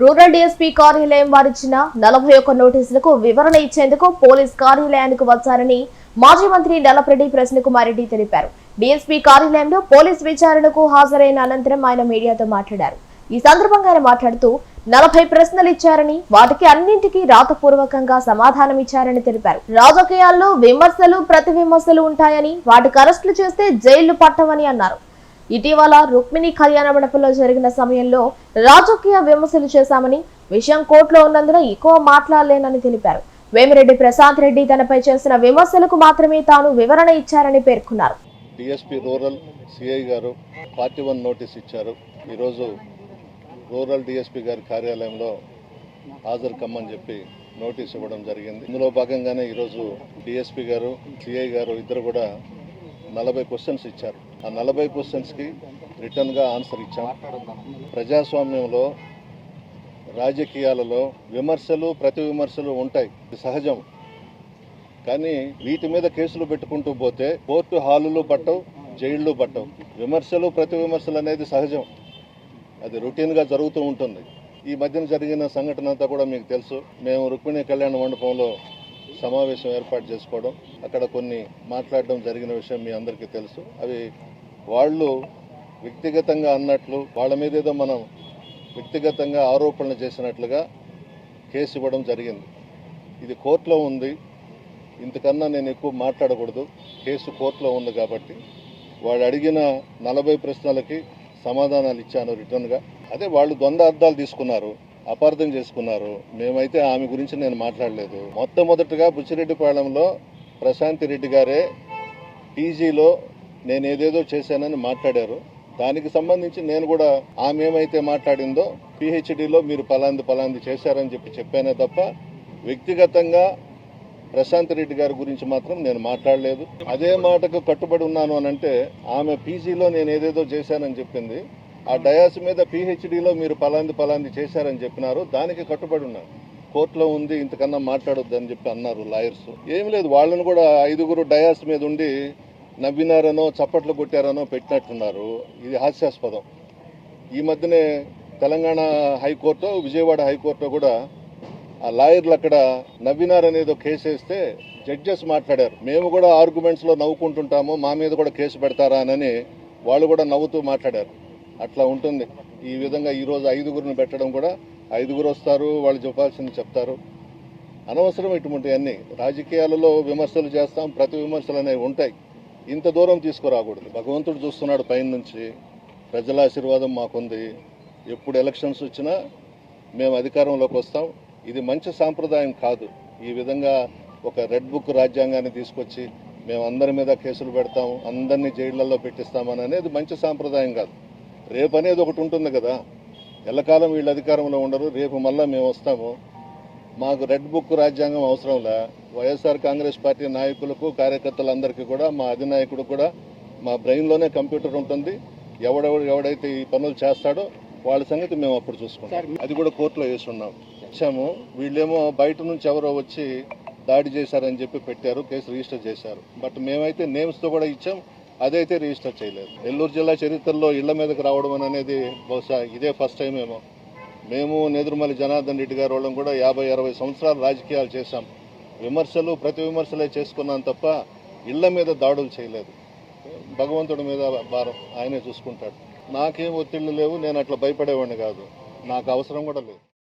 Rural DSP కార్యాలయం వారిచ్చిన నలభై ఒక్క నోటీసులకు వివరణ ఇచ్చేందుకు పోలీస్ కార్యాలయానికి వచ్చారని మాజీ మంత్రి నల్లపరెడ్డి ప్రశ్న కుమారెడ్డి తెలిపారు. డీఎస్పీ కార్యాలయంలో పోలీస్ విచారణకు హాజరైన అనంతరం ఆయన మీడియాతో మాట్లాడారు. ఈ సందర్భంగా ఆయన మాట్లాడుతూ నలభై ప్రశ్నలు ఇచ్చారని వాటికి అన్నింటికీ రాతపూర్వకంగా సమాధానం ఇచ్చారని తెలిపారు. రాజకీయాల్లో విమర్శలు ప్రతి విమర్శలు ఉంటాయని వాటికి అరెస్టులు చేస్తే జైళ్ళు పట్టవని అన్నారు. ఇటీవల రుక్మిణి కళ్యాణ మండపంలో జరిగిన సమయంలో రాజకీయ విమర్శలు చేశామని విషయం కోర్టులో ఉన్నందున ఎక్కువ మాట్లాడలేనని తెలిపారు. వేమిరెడ్డి ప్రశాంత్ రెడ్డి తనపై చేసిన విమర్శలకు మాత్రమే తాను వివరణ ఇచ్చారని పేర్కొన్నారు. డిఎస్పి రూరల్ సిఐ గారు పార్టీ వన్ నోటీస్ ఇచ్చారు. ఈరోజు రూరల్ డిఎస్పీ గారి కార్యాలయంలో హాజరు కమ్మని చెప్పి నోటీస్ ఇవ్వడం జరిగింది. ఇందులో భాగంగానే ఈరోజు డిఎస్పీ గారు సిఐ గారు ఇద్దరు కూడా నలభై క్వశ్చన్స్ ఇచ్చారు. ఆ నలభై క్వశ్చన్స్కి రిటర్న్గా ఆన్సర్ ఇచ్చాం. ప్రజాస్వామ్యంలో రాజకీయాలలో విమర్శలు ప్రతి విమర్శలు ఉంటాయి. ఇది సహజం. కానీ వీటి మీద కేసులు పెట్టుకుంటూ పోతే కోర్టు హాలులు పట్టవు జైళ్ళు పట్టవు. విమర్శలు ప్రతి విమర్శలు అనేది సహజం. అది రొటీన్గా జరుగుతూ ఉంటుంది. ఈ మధ్యన జరిగిన సంఘటన అంతా కూడా మీకు తెలుసు. మేము రుక్మిణి కళ్యాణ మండపంలో సమావేశం ఏర్పాటు చేసుకోవడం అక్కడ కొన్ని మాట్లాడడం జరిగిన విషయం మీ అందరికీ తెలుసు. అవి వాళ్ళు వ్యక్తిగతంగా అన్నట్లు వాళ్ళ మీద ఏదో మనం వ్యక్తిగతంగా ఆరోపణలు చేసినట్లుగా కేసు ఇవ్వడం జరిగింది. ఇది కోర్టులో ఉంది. ఇంతకన్నా నేను ఎక్కువ మాట్లాడకూడదు. కేసు కోర్టులో ఉంది కాబట్టి. వాళ్ళు అడిగిన నలభై ప్రశ్నలకి సమాధానాలు ఇచ్చాను రిటర్న్గా. అదే వాళ్ళు ద్వంద్వ అర్థాలు తీసుకున్నారు. అపార్థం చేసుకున్నారు. మేమైతే ఆమె గురించి నేను మాట్లాడలేదు. మొట్టమొదటిగా బుచ్చిరెడ్డిపాళెంలో ప్రశాంతి రెడ్డి గారే పీజీలో నేను ఏదేదో చేశానని మాట్లాడారు. దానికి సంబంధించి నేను కూడా ఆమె ఏమైతే మాట్లాడిందో పిహెచ్డిలో మీరు పలాంది పలాంది చేశారని చెప్పి చెప్పానే తప్ప వ్యక్తిగతంగా ప్రశాంత్ రెడ్డి గారి గురించి మాత్రం నేను మాట్లాడలేదు. అదే మాటకు కట్టుబడి ఉన్నాను అని అంటే ఆమె పీజీలో నేను ఏదేదో చేశానని చెప్పింది. ఆ డయాస్ మీద పిహెచ్డిలో మీరు పలాంది పలాంది చేశారని చెప్పినారు. దానికి కట్టుబడి ఉన్నాను కోర్టులో ఉంది ఇంతకన్నా మాట్లాడొద్దు అని చెప్పి అన్నారు లాయర్స్ ఏం లేదు వాళ్ళని కూడా ఐదుగురు డయాస్ మీద ఉండి నవ్వినారనో చప్పట్లు కొట్టారనో పెట్టినట్టున్నారు. ఇది హాస్యాస్పదం. ఈ మధ్యనే తెలంగాణ హైకోర్టు విజయవాడ హైకోర్టు కూడా ఆ లాయర్లు అక్కడ నవ్వినారనేది ఒక కేసు వేస్తే జడ్జెస్ మాట్లాడారు. మేము కూడా ఆర్గ్యుమెంట్స్లో నవ్వుకుంటుంటాము మా మీద కూడా కేసు పెడతారా అని వాళ్ళు కూడా నవ్వుతూ మాట్లాడారు. అట్లా ఉంటుంది. ఈ విధంగా ఈరోజు ఐదుగురిని పెట్టడం కూడా ఐదుగురు వస్తారు వాళ్ళు చెప్పాల్సింది చెప్తారు. అనవసరం ఇటువంటివన్నీ రాజకీయాలలో విమర్శలు చేస్తాం ప్రతి విమర్శలు అనేవి ఉంటాయి. ఇంత దూరం తీసుకురాకూడదు. భగవంతుడు చూస్తున్నాడు పైన నుంచి. ప్రజల ఆశీర్వాదం మాకుంది. ఎప్పుడు ఎలక్షన్స్ వచ్చినా మేము అధికారంలోకి వస్తాం. ఇది మంచి సాంప్రదాయం కాదు. ఈ విధంగా ఒక రెడ్ బుక్ రాజ్యాంగాన్ని తీసుకొచ్చి మేము అందరి మీద కేసులు పెడతాం అందరినీ జైళ్ళలో పెట్టిస్తామని అనేది మంచి సాంప్రదాయం కాదు. రేపు అనేది ఒకటి ఉంటుంది కదా. ఎల్లకాలం వీళ్ళు అధికారంలో ఉండరు. రేపు మళ్ళీ మేము వస్తాము. మాకు రెడ్ బుక్ రాజ్యాంగం అవసరంలా వైఎస్ఆర్ కాంగ్రెస్ పార్టీ నాయకులకు కార్యకర్తలందరికీ కూడా మా అధినాయకుడు కూడా మా బ్రెయిన్లోనే కంప్యూటర్ ఉంటుంది. ఎవడెవడు ఎవడైతే ఈ పనులు చేస్తాడో వాళ్ళ సంగతి మేము అప్పుడు చూసుకుంటాం. అది కూడా కోర్టులో వేసి ఉన్నాం ఇచ్చాము వీళ్ళేమో బయట నుంచి ఎవరో వచ్చి దాడి చేశారని చెప్పి పెట్టారు కేసు రిజిస్టర్ చేశారు. బట్ మేమైతే నేమ్స్తో కూడా ఇచ్చాం. అదైతే రిజిస్టర్ చేయలేదు. నెల్లూరు జిల్లా చరిత్రలో ఇళ్ళ మీదకి రావడం అనేది బహుశా ఇదే ఫస్ట్ టైం ఏమో. మేము నేదురుమల్లి జనార్దన్ రెడ్డి గారు వాళ్ళం కూడా యాభై అరవై సంవత్సరాలు రాజకీయాలు చేశాం. విమర్శలు ప్రతి విమర్శలే చేసుకున్నాం తప్ప ఇళ్ళ మీద దాడులు చేయలేదు. భగవంతుడి మీద భారం ఆయనే చూసుకుంటాడు. నాకేం ఒత్తిళ్ళు లేవు నేను అట్లా భయపడేవాడిని కాదు. నాకు అవసరం కూడా లేదు.